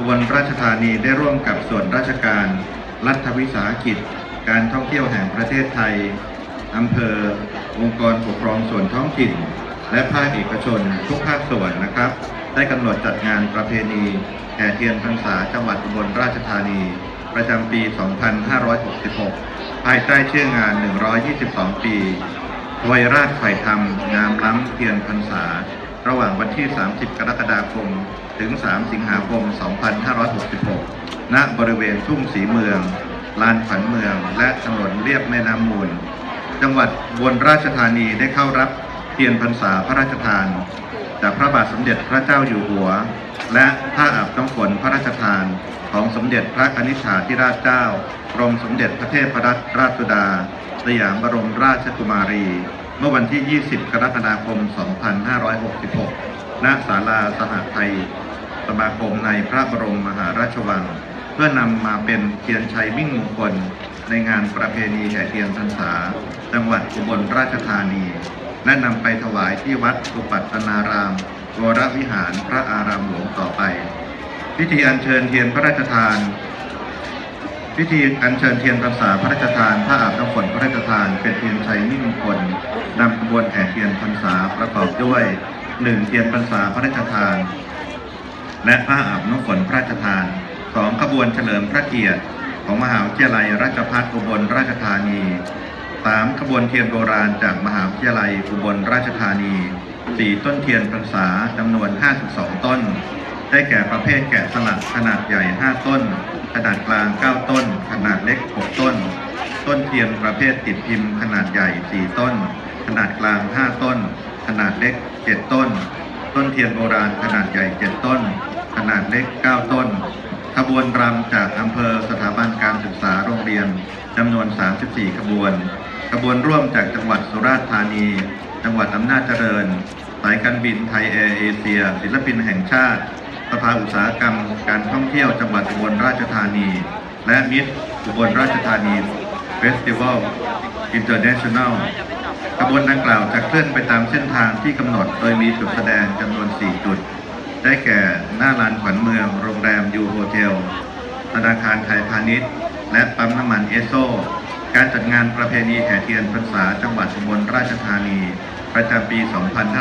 งหวัดอุบลราชธานีได้ร่วมกับส่วนราชการ รัฐวิสาหกิจ การท่องเที่ยวแห่งประเทศไทยอำเภอ องค์กรปกครองส่วนท้องถิ่น และภาคเอกชนทุกภาคส่วนนะครับ ได้กำหนดจัดงานประเพณีแห่เทียนพรรษาจังหวัดอุบลราชธานี ประจำปี 2566 ภายใต้ชื่องาน 122 ปีถวยราชไฝ่ธรรม งามล้ำเทียนพรรษา ระหว่างวันที่ 30 กรกฎาคม ถึง 3 สิงหาคม 2566 ณ บริเวณทุ่งสีเมือง ลานขวัญเมือง และถนนเลียบแม่น้ำมูล จังหวัดบลราชธานีได้เข้ารับเทียนพรรษาพระราชทาน จากพระบาทสมเด็จพระเจ้าอยู่หัว และผ้าอาบน้ำฝนพระราชทานของสมเด็จพระกนิษฐาธิราชเจ้ากรมสมเด็จพระเทพรัตนราชสุดา สยามบรมราชกุมารี เมื่อวันที่ 20 กรกฎาคม 2566 ณ ศาลาสหไทย สมาคมในพระบรมมหาราชวัง เพื่อนำมาเป็นเทียนชัยมิ่งมงคล ในงานประเพณีแห่เทียนพรรษา จังหวัดอุบลราชธานี และนำไปถวายที่วัดสุปัตตนารามวรวิหารพระอารามหลวงต่อไป พิธีอัญเชิญเทียนพระราชทาน พิธีอัญเชิญเทียนพรรษาพระราชทานพระอาบน้ำฝนพระราชทานเป็นเทียนชัยมิ่งมงคลนำขบวนแห่เทียนพรรษาประกอบด้วยหนึ่งเทียนพรรษาพระราชทาน และผ้าอาบน้ำฝนพระราชทานสองขบวนเฉลิมพระเกียรติ ของมหาวิทยาลัยราชภัฏอุบลราชธานีสามขบวนเทียนโบราณจากมหาวิทยาลัยอุบลราชธานีสี่ต้นเทียนพรรษาจำนวน 52 ต้น ได้แก่ประเภทแกะสลักขนาดใหญ่ 5 ต้น ขนาดกลาง 9 ต้น ขนาดเล็ก 6 ต้น ต้นเทียนประเภทติดพิมพ์ขนาดใหญ่ 4 ต้น ขนาดกลาง 5 ต้น ขนาดเล็ก 7 ต้น ต้นเทียนโบราณขนาดใหญ่ 7 ต้น ขนาดเล็ก 9 ต้น ขบวนรำจากอำเภอสถาบันการศึกษาโรงเรียนจำนวน 34 ขบวน ขบวนร่วมจากจังหวัดสุราษฎร์ธานี จังหวัดอำนาจเจริญ สายการบินไทยแอร์เอเชีย ศิลปินแห่งชาติสภาอุตสาหกรรม การท่องเที่ยวจังหวัดอุบลราชธานี และมิตรอุบลราชธานีเฟสติวัลอินเตอร์เนชั่นแนลขบวนดังกล่าวจะเคลื่อนไปตามเส้นทางที่กำหนด โดยมีจุดแสดงจำนวน 4 จุด ได้แก่หน้าลานขวัญเมือง โรงแรมยูโฮเทล ธนาคารไทยพาณิชย์ และปั๊มน้ำมันเอสโซ การจัดงานประเพณีแห่เทียนพรรษาจังหวัดอุบลราชธานี ประจำปี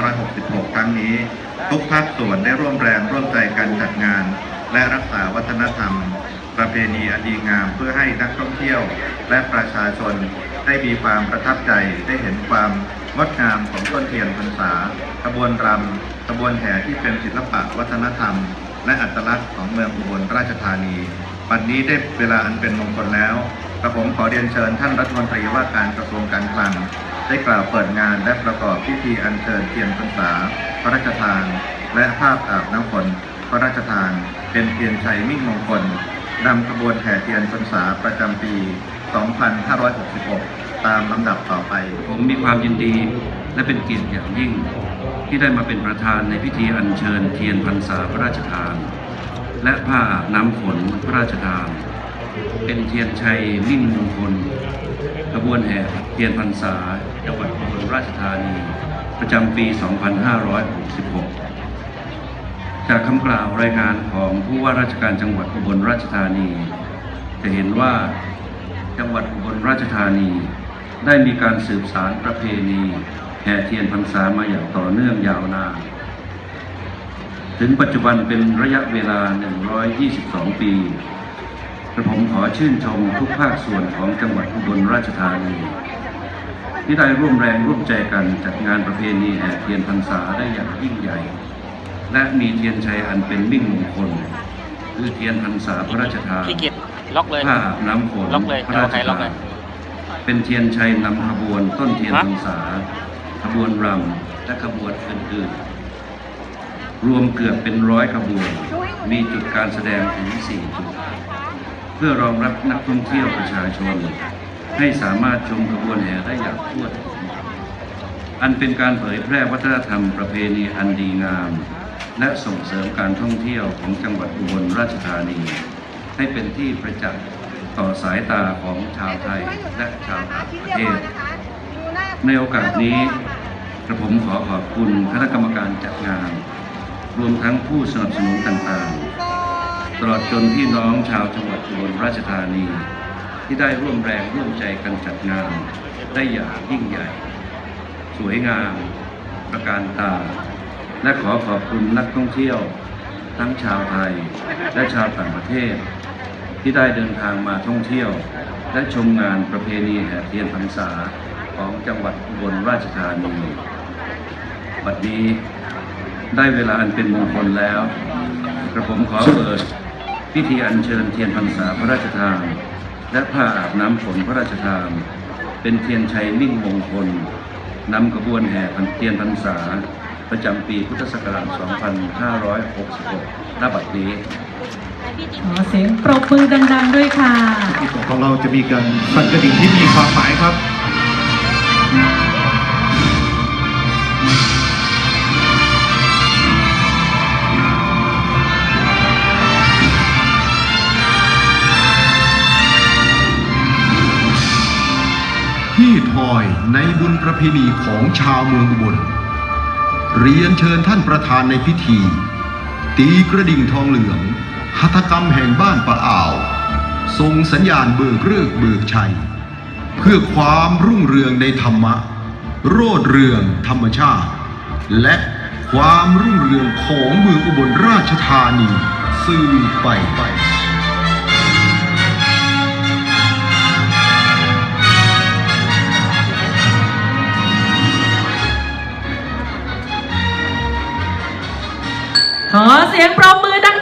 2566 ครั้งนี้ ทุกภาคส่วนได้ร่วมแรงร่วมใจกันจัดงาน และรักษาวัฒนธรรม ประเพณีอันดีงามเพื่อให้นักท่องเที่ยว และประชาชนได้มีความประทับใจได้เห็นความงดงามของต้นเทียนพรรษาขบวนรำ ขบวนแห่ที่เป็นศิลปะวัฒนธรรม และอัตลักษณ์ของเมืองอุบลราชธานีวันนี้ได้เวลาอันเป็นมงคลแล้วกระผมขอเรียนเชิญท่านรัฐมนตรีว่าการกระทรวงการคลังได้กล่าวเปิดงานและประกอบพิธีอัญเชิญเทียนพรรษาพระราชทาน และภาพอาบน้ำฝนพระราชทาน เป็นเทียนชัยมิ่งมงคลนำขบวนแห่เทียนพรรษาประจำปี 2566 ตามลำดับต่อไป ผมมีความยินดีและเป็นเกียรติอย่างยิ่ง ที่ได้มาเป็นประธานในพิธีอัญเชิญเทียนพรรษาพระราชทาน และผ้าน้ำฝนพระราชทาน เป็นเทียนชัยมิ่งมงคลขบวนแห่เทียนพรรษาจังหวัดอุบลราชธานี ประจำปี 2566 จากคำกล่าวรายงานของผู้ว่าราชการจังหวัดอุบลราชธานี จะเห็นว่าจังหวัดอุบลราชธานี ได้มีการสืบสารประเพณี ห่เทียนพรรษามาอย่างต่อเนื่องยาวนาน ถึงปัจจุบันเป็นระยะเวลา 122 ปี กระผมขอชื่นชมทุกภาคส่วนของจังหวัดอุบลราชธานี ที่ได้ร่วมแรงร่วมใจกันจัดงานประเพณีแห่เทียนพรรษาได้อย่างยิ่งใหญ่ และมีเทียนชัยอันเป็นมิ่งมงคลคือเทียนพรรษาพระราชทานพี่กิตล็อกเลยผ้าอาบน้ำฝนล็อกเลยพระราชเอาใครล็อกทาเลนยเป็นเทียนชัยนำขบวนต้นเทียนฮะพรรษา ขบวนรำและขบวนอื่นๆ รวมเกือบเป็นร้อยขบวน มีจุดการแสดงถึงสี่จุด เพื่อรองรับนักท่องเที่ยวประชาชน ให้สามารถชมขบวนแห่ได้อย่างทั่วถึงอันเป็นการเผยแพร่วัฒนธรรมประเพณีอันดีงาม และส่งเสริมการท่องเที่ยวของจังหวัดอุบลราชธานี ให้เป็นที่ประจักษ์ต่อสายตาของชาวไทยและชาวต่างประเทศ ในโอกาสนี้กระผมขอขอบคุณคณะกรรมการจัดงาน รวมทั้งผู้สนับสนุนต่างๆ ตลอดจนพี่น้องชาวจังหวัดอุบลราชธานี ที่ได้ร่วมแรงร่วมใจกันจัดงาน ได้อย่างยิ่งใหญ่ สวยงาม ประการตา และขอขอบคุณนักท่องเที่ยว ทั้งชาวไทยและชาวต่างประเทศ ที่ได้เดินทางมาท่องเที่ยว และชมงานประเพณีแห่เทียนพรรษา ของจังหวัดอุบลราชธานีบัดนี้ได้เวลาอันเป็นมงคลแล้ว กระผมขอเปิดพิธีอัญเชิญเทียนพรรษาพระราชทาน และผ้าอาบน้ำฝนพระราชทาน เป็นเทียนชัยมิ่งมงคลนำขบวนแห่พันเทียนพรรษา ประจำปีพุทธศักราช 2566ณบัดนี้ขอเสียงปรบมือดัง ๆ ด้วยค่ะที่ของเราจะมีการสั่นกระดิ่งที่มีความหมายครับ พี่ทอยในบุญประเพณีของชาวเมืองอุบล เรียนเชิญท่านประธานในพิธี ตีกระดิ่งทองเหลืองหัตถกรรมแห่งบ้านปะอ่าวส่งสัญญาณเบิกเลิกษ์เบิกชัย เพื่อความรุ่งเรืองในธรรมะ โรดเรืองธรรมชาติ และความรุ่งเรืองของเมืองอุบลราชธานีสืบไปไปขอเสียงปรบมือดัง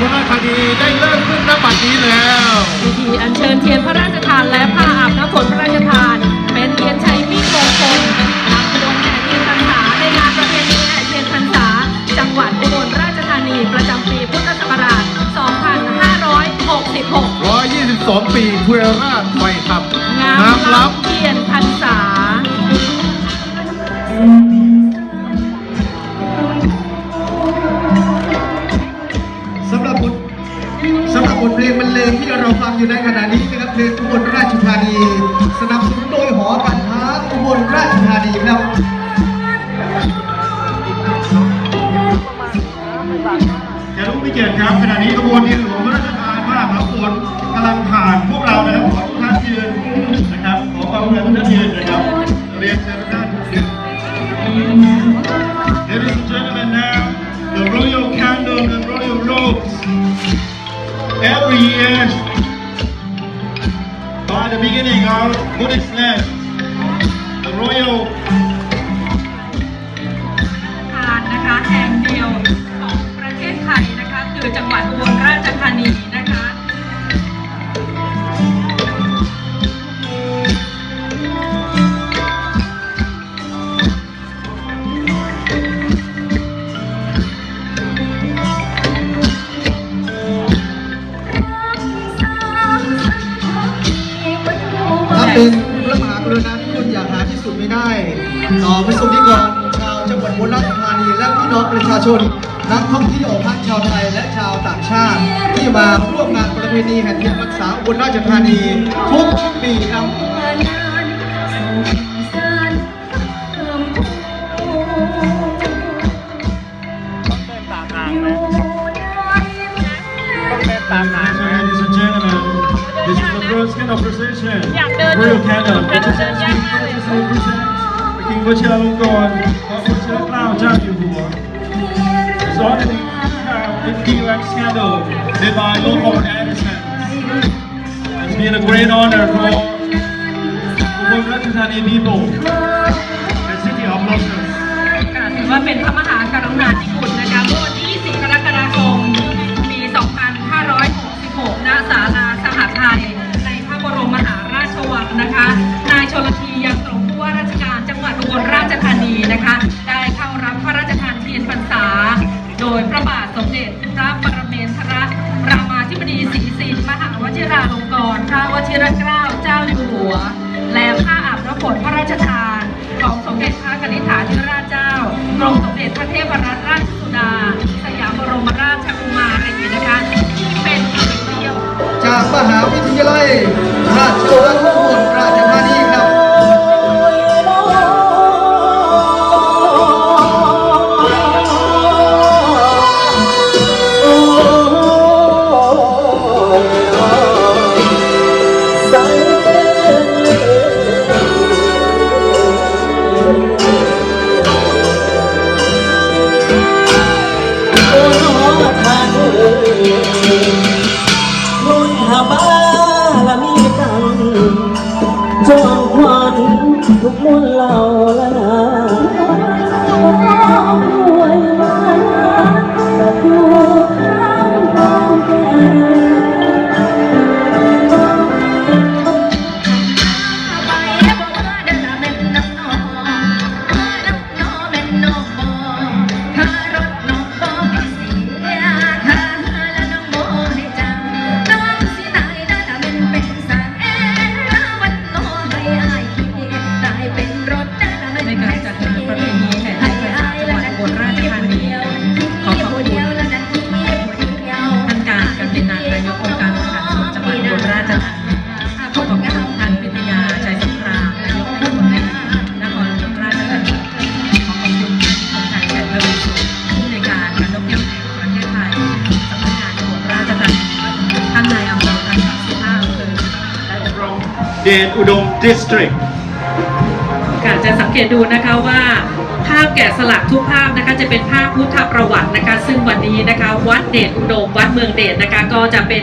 ของจังหวัดอุบลราชธานีได้เริ่มขึ้นณบัดนี้แล้วพิธีอัญเชิญเทียนพระราชทานและผ้าอาบน้ำฝนพระราชทาน เป็นเทียนชัยมิ่งมงคลนำขบวนแห่เทียนพรรษาในงานประเพณีแห่เทียนพรรษา จังหวัดอุบลราชธานีประจำปีพุทธศักราช 2566 122 ปีเพื่อราชไฟทับงามน้ำล้ล้ เราฟังอยู่ในขณะนี้นะครับเพลงอุบลราชธานี สนับสนุนโดยหอการค้าอุบลราชธานีครับแขกผู้มีเกียรติครับขณะนี้ขบวนเทียนหลวงพระราชทานพระมหาโขนกำลังผ่านพวกเรานะครับ of น้องประชาชน นักท่องเที่ยวทั้งชาวไทยและชาวต่างชาติ ที่มาร่วมงานประเพณีแห่เทียนพรรษาอุบลราชธานีทุกปีครับ Ladies and gentlemen, this is the first kind of procession. วชิราลงกรณ์สมเชิจพระเจ้าเจ้าอยู่หัวสอนในข่าวเป็นดีแว็กซ์แคดโในบายโลคอนแอนเดอร์สัน It's been a great honor for the Rajasthani people, the city of blossoms. ค่ะถือว่าเป็นพระมหากรุณาธิคุณนะคะเมื่อวันที่ 20 กรกฎาคม ปี 2566ณศาลาสหทัย นีนะคะ ได้เข้ารับพระราชทานเทียนพรรษา โดยพระบาทสมเด็จพระปรเมนทรรามาธิบดีศรีสินมหาวชิราลงกรณพระวชิรเกล้าเจ้าอยู่หัว และผ้าอาบน้ำฝนพระราชทาน ของสมเด็จพระกนิษฐาธิราชเจ้ากรมสมเด็จพระเทพรัตนราช ชอุดม district ค่ะจะสังเกตดูนะคะว่าภาพแกะสลักทุกภาพนะคะจะเป็นภาพพุทธประวัตินะคะ ซึ่งวันนี้นะคะวัดเดชอุดมวัดเมืองเดชนะคะก็จะเป็น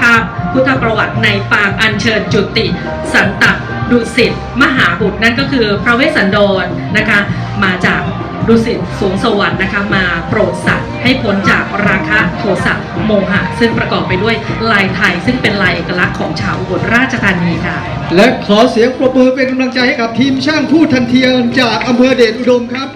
ภาพพุทธประวัติในปางอัญเชิญจุติ สันตดุสิตมหาบุตรนั่นก็คือพระเวสสันดรนะคะ มาจากดุสิตสวงสวรรค์นะคะมาโปรดสัตว์ให้พ้นจากราคะโทสะโมหะ ซึ่งประกอบไปด้วยลายไทยซึ่งเป็นลายเอกลักษณ์ของชาวอุบลราชธานีค่ะ และขอเสียงปรบมือเป็นกำลังใจให้กับทีมช่างผู้ทันเทียนจากอำเภอเดชอุดมครับ